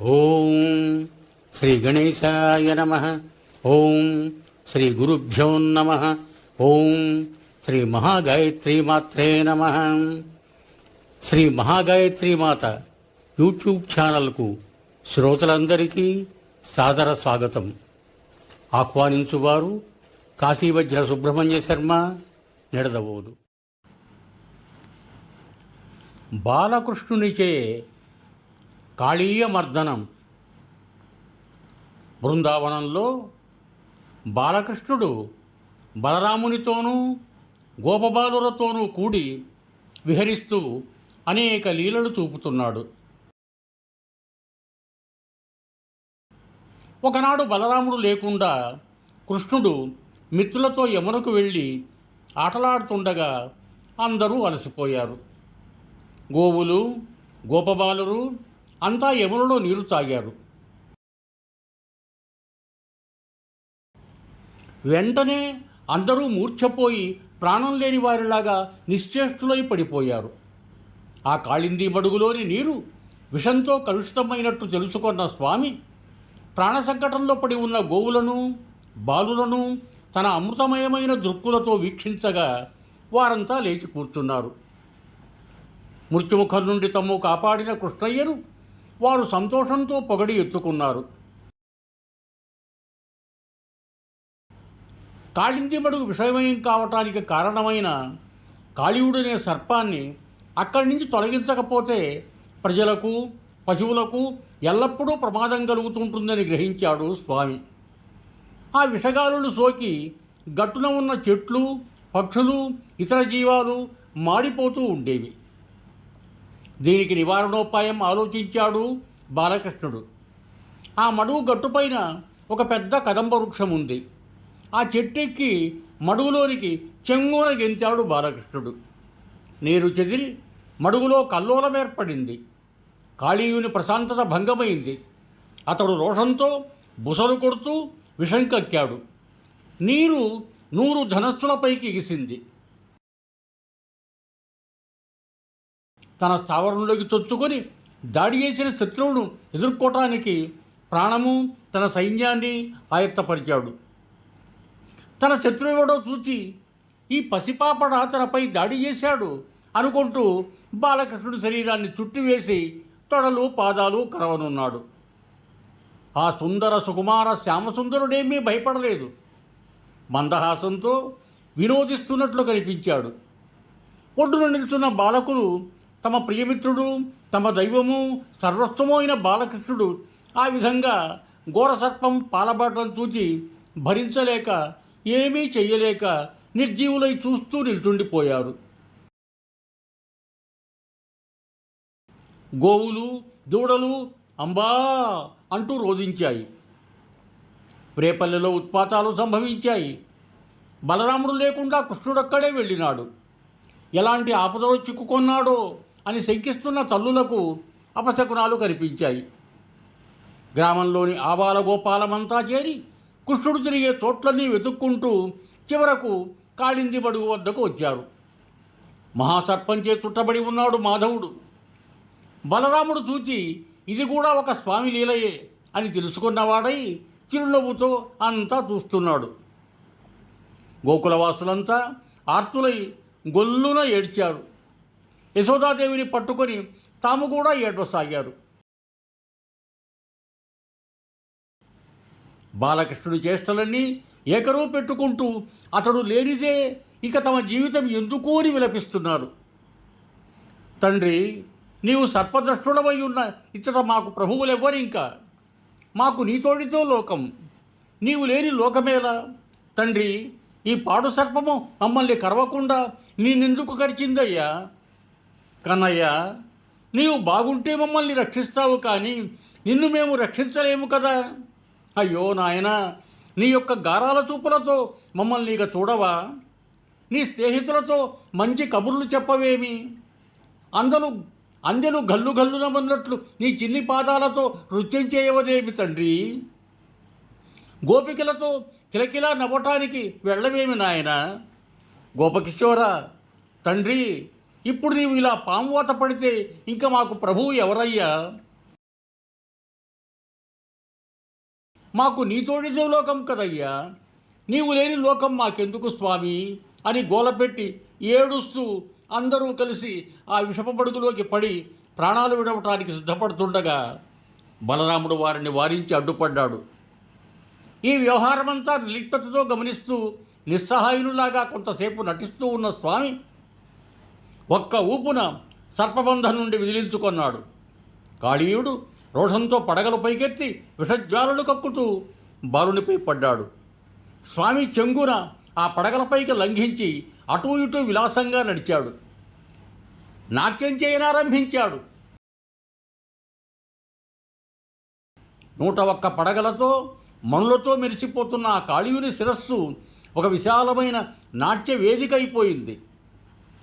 ఓం శ్రీ గణేశాయ నమ. ఓం శ్రీ గురుభ్యో నమ. ఓం శ్రీ మహాగాయత్రి మాత్రే నమ. శ్రీ మహాగాయత్రి మాత యూట్యూబ్ ఛానల్కు శ్రోతలందరికీ సాదర స్వాగతం. ఆహ్వానించువారు కాశీవజ్ర సుబ్రహ్మణ్య శర్మ నిడదవోదు. బాలకృష్ణునిచే కాళీయమర్దనం. బృందావనంలో బాలకృష్ణుడు బలరామునితోనూ గోపబాలులతోనూ కూడి విహరిస్తూ అనేక లీలలు చూపుతున్నాడు. ఒకనాడు బలరాముడు లేకుండా కృష్ణుడు మిత్రులతో యమునకు వెళ్ళి ఆటలాడుతుండగా అందరూ అలసిపోయారు. గోవులు గోపబాలురు అంతా యమునలో నీరు తాగారు. వెంటనే అందరూ మూర్ఛపోయి ప్రాణం లేని వారిలాగా నిశ్చేష్టులై పడిపోయారు. ఆ కాళింది మడుగులోని నీరు విషంతో కలుషితమైనట్టు తెలుసుకున్న స్వామి ప్రాణ సంకటంలో పడి ఉన్న గోవులను బాలులను తన అమృతమయమైన దృక్కులతో వీక్షించగా వారంతా లేచి కూర్చున్నారు. మృత్యుముఖం నుండి తమ్ము కాపాడిన కృష్ణయ్యను వారు సంతోషంతో పొగడి ఎత్తుకున్నారు. కాళింది మడుగు విషయమయం కావటానికి కారణమైన కాళీయుడనే సర్పాన్ని అక్కడి నుంచి తొలగించకపోతే ప్రజలకు పశువులకు ఎల్లప్పుడూ ప్రమాదం కలుగుతుంటుందని గ్రహించాడు స్వామి. ఆ విషగాలులు సోకి గట్టున ఉన్న చెట్లు పక్షులు ఇతర జీవాలు మాడిపోతూ ఉండేవి. దీనికి నివారణోపాయం ఆలోచించాడు బాలకృష్ణుడు. ఆ మడుగు గట్టుపైన ఒక పెద్ద కదంబ వృక్షం ఉంది. ఆ చెట్టెక్కి మడుగులోనికి చెంగున గెంతాడు బాలకృష్ణుడు. నీరు చెదిరి మడుగులో కల్లోలం ఏర్పడింది. కాళీయుని ప్రశాంతత భంగమైంది. అతడు రోషంతో బుసలు కొడుతూ విషం కక్కాడు. నీరు నూరు ధనస్సులపైకి ఎగిసింది. తన స్థావరంలోకి చొచ్చుకొని దాడి చేసిన శత్రువును ఎదుర్కోవటానికి ప్రాణము తన సైన్యాన్ని ఆయత్తపరిచాడు. తన శత్రువుడో చూచి ఈ పసిపాపడ తనపై దాడి చేశాడు అనుకుంటూ బాలకృష్ణుడి శరీరాన్ని చుట్టివేసి తొడలు పాదాలు కరవనున్నాడు. ఆ సుందర సుకుమార శ్యామసుందరుడేమీ భయపడలేదు. మందహాసంతో వినోదిస్తున్నట్లు కనిపించాడు. ఒడ్డున నిల్చున్న బాలకులు తమ ప్రియమిత్రుడు తమ దైవము సర్వస్వము అయిన బాలకృష్ణుడు. ఆ విధంగా ఘోరసర్పం పాలబాటం చూచి భరించలేక ఏమీ చెయ్యలేక నిర్జీవులై చూస్తూ నిల్చుండిపోయారు. గోవులు దూడలు అంబా అంటూ రోధించాయి. ప్రేపల్లెలో ఉత్పాతాలు సంభవించాయి. బలరాముడు లేకుండా కృష్ణుడక్కడే వెళ్ళినాడు. ఎలాంటి ఆపదలో చిక్కుకొన్నాడో అని శంకిస్తున్న తల్లులకు అపశకునాలు కనిపించాయి గ్రామంలోని ఆబాల గోపాలమంతా చేరి కృష్ణుడు తిరిగే చోట్లన్నీ వెతుక్కుంటూ చివరకు కాళింది బడుగు వద్దకు వచ్చారు. మహాసర్పంచే చుట్టబడి ఉన్నాడు మాధవుడు. బలరాముడు చూచి ఇది కూడా ఒక స్వామి లీలయే అని తెలుసుకున్నవాడై చిరునవ్వుతో అంతా చూస్తున్నాడు. గోకులవాసులంతా ఆర్తులై గొల్లున ఏడ్చారు. యశోదాదేవిని పట్టుకొని తాము కూడా ఏడవసాగారు బాలకృష్ణుడి చేష్టలన్నీ ఏకరువు పెట్టుకుంటూ అతడు లేనిదే ఇక తమ జీవితం ఎందుకు అని విలపిస్తున్నారు. తండ్రి నీవు సర్పద్రష్టుడమై ఉన్న ఇచ్చట మాకు ప్రభువులెవ్వరు ఇంకా? మాకు నీతోడితో లోకం. నీవు లేని లోకమేలా? తండ్రి ఈ పాడు సర్పము మమ్మల్ని కరవకుండా నేనెందుకు కరిచిందయ్యా కన్నయ్య నీవు బాగుంటే మమ్మల్ని రక్షిస్తావు కానీ నిన్ను మేము రక్షించలేము కదా. అయ్యో నాయన నీ యొక్క గారాల చూపులతో మమ్మల్ని ఇక చూడవా? నీ స్నేహితులతో మంచి కబుర్లు చెప్పవేమి? అందరూ అందెను గల్లు గల్లున మన్నట్లు నీ చిన్ని పాదాలతో నృత్యం చేయవదేమి తండ్రి? గోపికలతో కిలకిలా నవ్వటానికి వెళ్ళవేమి నాయన? గోపకిషోర తండ్రి ఇప్పుడు నీవు ఇలా పామువాత పడితే ఇంకా మాకు ప్రభువు ఎవరయ్యా? మాకు నీతోడిదే లోకం కదయ్యా. నీవు లేని లోకం మాకెందుకు స్వామి? అని గోలపెట్టి ఏడుస్తూ అందరూ కలిసి ఆ విషపబడుగులోకి పడి ప్రాణాలు విడవటానికి సిద్ధపడుతుండగా బలరాముడు వారిని వారించి అడ్డుపడ్డాడు. ఈ వ్యవహారమంతా నిర్లిప్తతతో గమనిస్తూ నిస్సహాయునులాగా కొంతసేపు నటిస్తూ ఉన్న స్వామి ఒక్క ఊపున సర్పబంధం నుండి విదిలించుకొన్నాడు. కాళీయుడు రోషంతో పడగలు పైకెత్తి విషజ్వాలలు కక్కుతూ బాలునిపై పడ్డాడు. స్వామి చెంగున ఆ పడగలపైకి లంఘించి అటూ ఇటూ విలాసంగా నడిచాడు. నాట్యం చేయనారంభించాడు. నూట ఒక్క పడగలతో మనులతో మెరిసిపోతున్న ఆ కాళీయుని శిరస్సు ఒక విశాలమైన నాట్య వేదిక అయిపోయింది.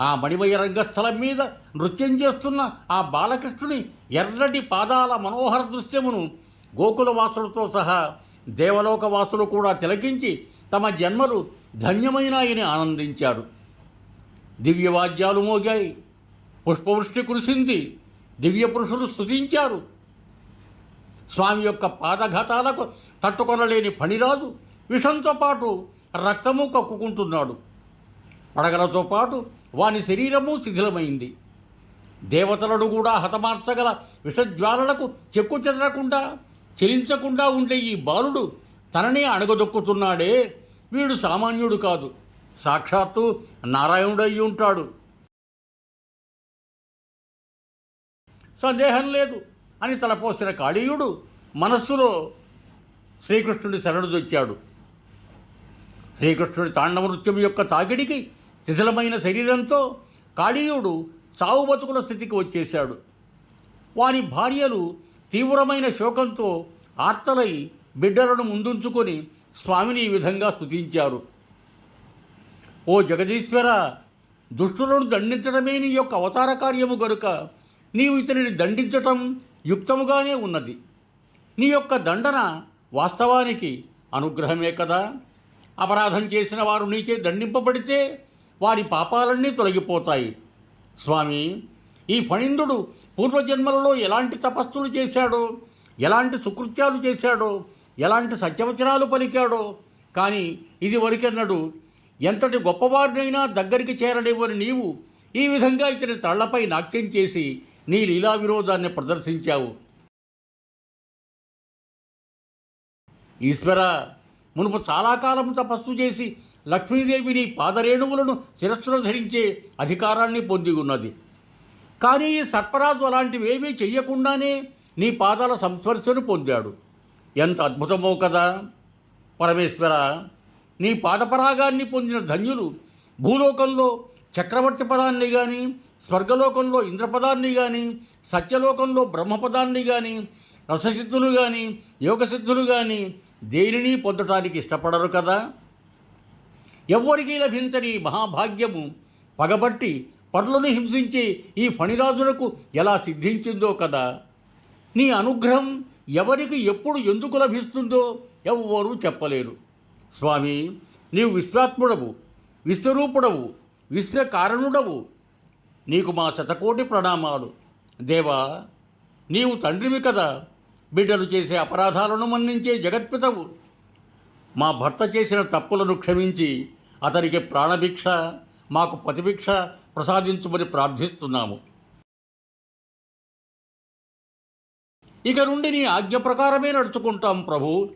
ఆ మణిమయ రంగస్థలం మీద నృత్యం చేస్తున్న ఆ బాలకృష్ణుని ఎర్రటి పాదాల మనోహర దృశ్యమును గోకులవాసులతో సహా దేవలోకవాసులు కూడా తిలకించి తమ జన్మలు ధన్యమైనాయని ఆనందించారు. దివ్యవాద్యాలు మోగాయి. పుష్పవృష్టి కురిసింది. దివ్య పురుషులు స్థుతించారు స్వామి యొక్క పాదఘాతాలకు తట్టుకొనలేని పనిరాజు విషంతో పాటు రక్తము కక్కుకుంటున్నాడు. పడగలతో పాటు వాని శరీరము శిథిలమైంది. దేవతలను కూడా హతమార్చగల విషజ్వాలలకు చెక్కు చెదరకుండా చెలించకుండా ఉండే ఈ బాలుడు తననే అణగదొక్కుతున్నాడే. వీడు సామాన్యుడు కాదు. సాక్షాత్తు నారాయణుడయ్యి ఉంటాడు. సందేహం లేదు అని తలపోసిన కాళీయుడు మనస్సులో శ్రీకృష్ణుడి శరణుదొచ్చాడు శ్రీకృష్ణుడి తాండవ నృత్యం యొక్క తాకిడికి శిథిలమైన శరీరంతో కాళీయుడు చావు బతుకుల స్థితికి వచ్చేశాడు. వాని భార్యలు తీవ్రమైన శోకంతో ఆర్తలై బిడ్డలను ముందుంచుకొని స్వామిని ఈ విధంగా స్తుతించారు. ఓ జగదీశ్వర దుష్టులను దండించడమే నీ యొక్క అవతార కార్యము గనుక నీవు ఇతనిని దండించటం యుక్తముగానే ఉన్నది. నీ యొక్క దండన వాస్తవానికి అనుగ్రహమే కదా. అపరాధం చేసిన వారు నీచే దండింపబడితే వారి పాపాలన్నీ తొలగిపోతాయి. స్వామి ఈ ఫణిందుడు పూర్వజన్మలలో ఎలాంటి తపస్సులు చేశాడో ఎలాంటి సుకృత్యాలు చేశాడో ఎలాంటి సత్యవచనాలు పలికాడో కానీ ఇది వరకెన్నడు ఎంతటి గొప్పవారినైనా దగ్గరికి చేరనివ్వని నీవు ఈ విధంగా ఇతని తళ్ళపై నాట్యం చేసి నీ లీలా విరోధాన్ని ప్రదర్శించావు. ఈశ్వర మునుపు చాలా కాలం తపస్సు చేసి లక్ష్మీదేవిని పాదరేణువులను శిరస్సును ధరించే అధికారాన్ని పొంది ఉన్నది. కానీ ఈ సర్పరాజు అలాంటివేమీ చెయ్యకుండానే నీ పాదాల సంస్పర్శను పొందాడు. ఎంత అద్భుతమో కదా! పరమేశ్వర నీ పాదపరాగాన్ని పొందిన ధన్యులు భూలోకంలో చక్రవర్తి పదాన్ని కానీ స్వర్గలోకంలో ఇంద్రపదాన్ని కానీ సత్యలోకంలో బ్రహ్మపదాన్ని కానీ రససిద్ధులు కానీ యోగసిద్ధులు కానీ దేనిని పొందటానికి ఇష్టపడరు కదా! ఎవ్వరికీ లభించని మహాభాగ్యము? పగబట్టి పరులను హింసించే ఈ ఫణిరాజులకు ఎలా సిద్ధించిందో కదా? నీ అనుగ్రహం ఎవరికి ఎప్పుడు ఎందుకు లభిస్తుందో ఎవ్వరూ చెప్పలేరు. స్వామి నీవు విశ్వాత్ముడవు విశ్వరూపుడవు విశ్వకారణుడవు. నీకు మా శతకోటి ప్రణామాలు. దేవా నీవు తండ్రివి కదా. బిడ్డలు చేసే అపరాధాలను మన్నించే జగత్పితవు. మా భర్త చేసిన తప్పులను క్షమించి అతనికి ప్రాణభిక్ష మాకు పతిభిక్ష ప్రసాదించుమని ప్రార్థిస్తున్నాము. ఇక నుండి నీ ఆజ్ఞ ప్రకారమే నడుచుకుంటాం ప్రభు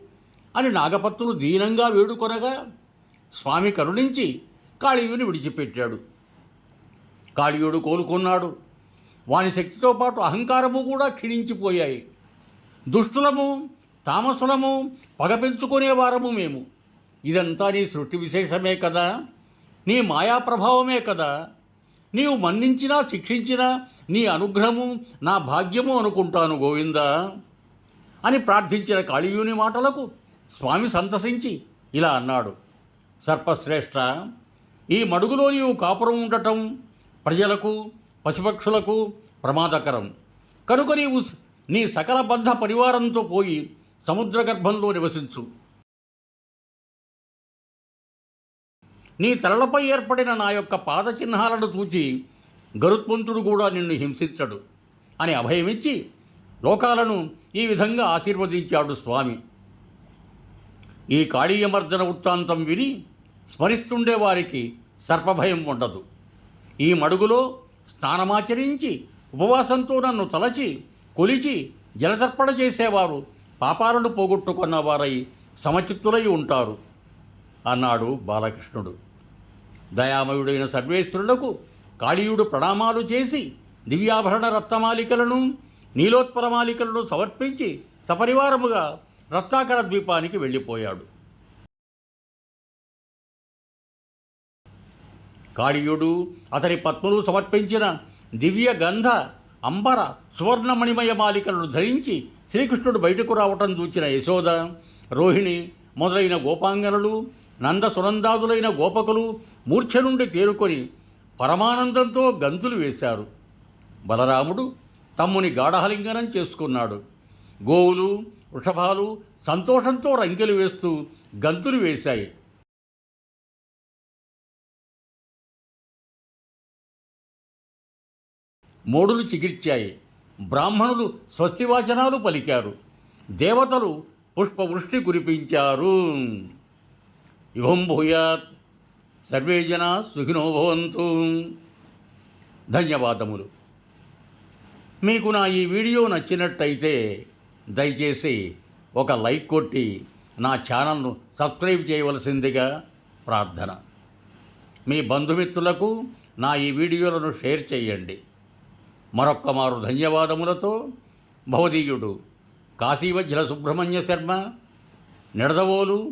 అని నాగపత్తులు దీనంగా వేడుకొనగా స్వామి కరుణించి కాళీయుని విడిచిపెట్టాడు. కాళీయుడు కోలుకున్నాడు. వాని శక్తితో పాటు అహంకారము కూడా క్షీణించిపోయాయి. దుష్టులము తామసులము పగ పెంచుకునేవారము మేము. ఇదంతా నీ సృష్టి విశేషమే కదా? నీ మాయా ప్రభావమే కదా? నీవు మన్నించినా శిక్షించినా నీ అనుగ్రహము నా భాగ్యము అనుకుంటాను గోవిందా? అని ప్రార్థించిన కాళీయుని మాటలకు స్వామి సంతసించి ఇలా అన్నాడు. సర్పశ్రేష్ఠ ఈ మడుగులో నీవు కాపురం ఉండటం ప్రజలకు పశుపక్షులకు ప్రమాదకరం. కనుక నీవు నీ సకల బంధ పరివారంతో పోయి సముద్ర గర్భంలో నివసించు. నీ తలలపై ఏర్పడిన నా యొక్క పాద చిహ్నాలను చూచి గరుత్మంతుడు కూడా నిన్ను హింసించడు అని అభయమిచ్చి లోకాలను ఈ విధంగా ఆశీర్వదించాడు స్వామి. ఈ కాళీయమర్దన వృత్తాంతం విని స్మరిస్తుండే వారికి సర్పభయం ఉండదు. ఈ మడుగులో స్నానమాచరించి ఉపవాసంతో నన్ను తలచి కొలిచి జలతర్పణ చేసేవారు పాపాలను పోగొట్టుకున్న వారై సమచిత్తులై ఉంటారు. అన్నాడు బాలకృష్ణుడు. దయామయుడైన సర్వేశ్వరులకు కాళీయుడు ప్రణామాలు చేసి దివ్యాభరణ రత్నమాలికలను నీలోత్పలమాలికలను సమర్పించి సపరివారముగా రత్నాకర ద్వీపానికి వెళ్ళిపోయాడు. కాళీయుడు అతని పత్ములు సమర్పించిన దివ్య గంధ అంబర సువర్ణమణిమయ మాలికలను ధరించి శ్రీకృష్ణుడు బయటకు రావటం చూచిన యశోద రోహిణి మొదలైన గోపాంగనులు నంద సునందాదులైన గోపకులు మూర్ఛ నుండి తేరుకొని పరమానందంతో గంతులు వేశారు. బలరాముడు తమ్ముని గాఢహలింగనం చేసుకున్నాడు. గోవులు వృషభాలు సంతోషంతో రంకెలు వేస్తూ గంతులు వేశాయి. మోడులు చిగిర్చాయి. బ్రాహ్మణులు స్వస్తివాచనాలు పలికారు. దేవతలు పుష్పవృష్టి కురిపించారు. యువం భూయాత్. సర్వే జన సుఖినో భవంతు. ధన్యవాదములు. మీకు నా ఈ వీడియో నచ్చినట్టయితే దయచేసి ఒక లైక్ కొట్టి నా ఛానల్ను సబ్స్క్రైబ్ చేయవలసిందిగా ప్రార్థన. మీ బంధుమిత్రులకు నా ఈ వీడియోలను షేర్ చేయండి. మరొక్క మారు ధన్యవాదములతో భవదీయుడు కాశీవజ్ర సుబ్రహ్మణ్య శర్మ నిడదవోలు